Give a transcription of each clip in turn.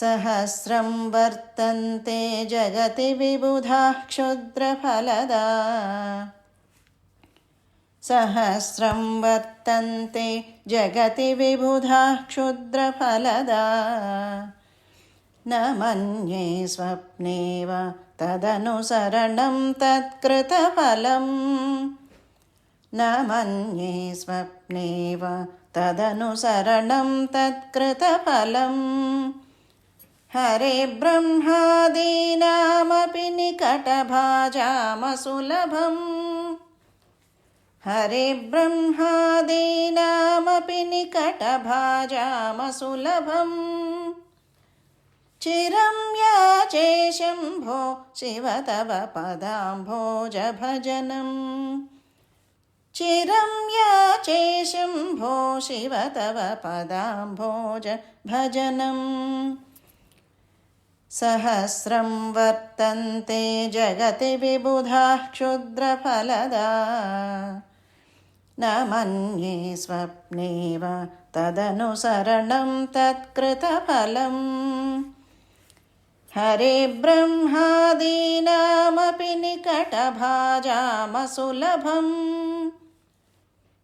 सहस्रं वर्तन्ते जगति विबुधाः क्षुद्रफलदा। सहस्रं वर्तन्ते जगति विबुधाः क्षुद्रफलदा। न मन्ये स्वप्ने वा तदनुसरणं तत्कृतफलम्। न मन्ये स्वप्ने वा तदनुसरणं तत्कृतफलम् हरे ब्रह्मादीनामपि निकटभाजामसुलभम्। हरे ब्रह्मादीनामपि निकटभाजामसुलभम्। चिरं याचे शम्भो शिव तव पदाम्भोजभजनम् चिरं याचे शम्भो शिव तव पदाम्भोज भजनम् सहस्रं वर्तन्ते जगति विबुधाः क्षुद्रफलदा। न मन्ये स्वप्ने वा तदनुसरणं तत्कृतफलम्। हरे ब्रह्मादीनामपि निकटभाजामसुलभम्।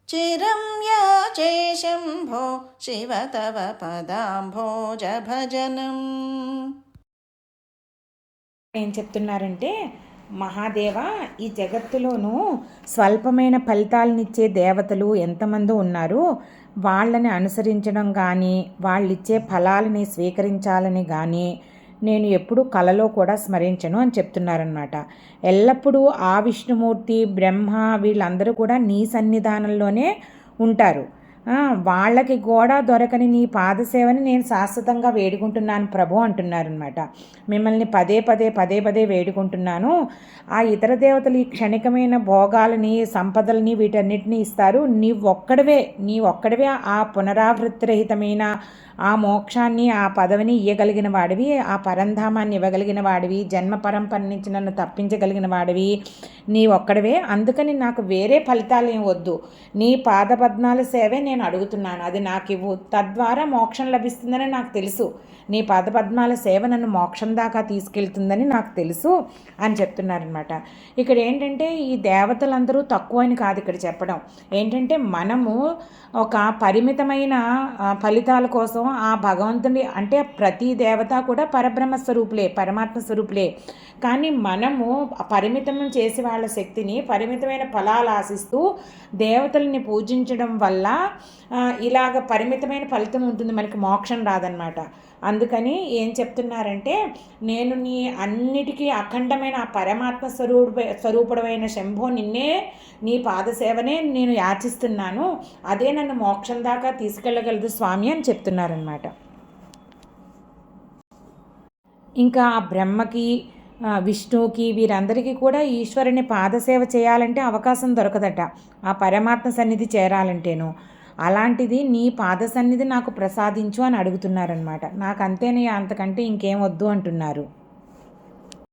चिरं याचे शम्भो शिव तव पदाम्भोजभजनम् ఏం చెప్తున్నారంటే మహాదేవ ఈ జగత్తులోనూ స్వల్పమైన ఫలితాలనిచ్చే దేవతలు ఎంతమంది ఉన్నారు. వాళ్ళని అనుసరించడం కానీ వాళ్ళిచ్చే ఫలాలని స్వీకరించాలని కానీ నేను ఎప్పుడూ కలలో కూడా స్మరించను అని చెప్తున్నారనమాట ఎల్లప్పుడూ ఆ విష్ణుమూర్తి బ్రహ్మ వీళ్ళందరూ కూడా నీ సన్నిధానంలోనే ఉంటారు. వాళ్ళకి కూడా దొరకని నీ పాదసేవని నేను శాశ్వతంగా వేడుకుంటున్నాను ప్రభు అంటున్నారనమాట మిమ్మల్ని పదే పదే పదే పదే వేడుకుంటున్నాను. ఆ ఇతర దేవతలు ఈ క్షణికమైన భోగాలని సంపదలని వీటన్నిటిని ఇస్తారు. నీ ఒక్కడవే నీ ఒక్కడవే ఆ పునరావృత్తిరహితమైన ఆ మోక్షాన్ని ఆ పదవిని ఇవ్వగలిగిన వాడివి ఆ పరంధామాన్ని ఇవ్వగలిగిన వాడివి జన్మ పరంపర నుంచి నన్ను తప్పించగలిగిన వాడివి నీ ఒక్కడవే అందుకని నాకు వేరే ఫలితాలు ఏం వద్దు. నీ పాదపద్మాల సేవే నేను అడుగుతున్నాను. అది నాకు ఇవ్వు తద్వారా మోక్షం లభిస్తుందని నాకు తెలుసు. నీ పాదపద్మాల సేవ నన్ను మోక్షం దాకా తీసుకెళ్తుందని నాకు తెలుసు అని చెప్తున్నారనమాట. ఇక్కడ ఏంటంటే ఈ దేవతలందరూ తక్కువ అని కాదు ఇక్కడ చెప్పడం. ఏంటంటే మనము ఒక పరిమితమైన ఫలితాల కోసం ఆ భగవంతుని అంటే ప్రతి దేవత కూడా పరబ్రహ్మ స్వరూపులే పరమాత్మ స్వరూపులే. కానీ మనము పరిమితం చేసే వాళ్ళ శక్తిని పరిమితమైన ఫలాలు ఆశిస్తూ దేవతల్ని పూజించడం వల్ల ఇలాగ పరిమితమైన ఫలితం ఉంటుంది. మనకి మోక్షం రాదనమాట అందుకని ఏం చెప్తున్నారంటే నేను నీ అన్నిటికీ అఖండమైన ఆ పరమాత్మ స్వరూప స్వరూపుడమైన శంభో నిన్నే నీ పాదసేవనే నేను యాచిస్తున్నాను. అదే నన్ను మోక్షం దాకా తీసుకెళ్ళగలదు స్వామి అని చెప్తున్నారనమాట ఇంకా ఆ బ్రహ్మకి విష్ణువుకి వీరందరికీ కూడా ఈశ్వరుని పాదసేవ చేయాలంటే అవకాశం దొరకదట. ఆ పరమాత్మ సన్నిధి చేరాలంటేను. అలాంటిది నీ పాద సన్నిధి నాకు ప్రసాదించు అని అడుగుతున్నారనమాట నాకు అంతేనే అంతకంటే ఇంకేం వద్దు అంటున్నారు.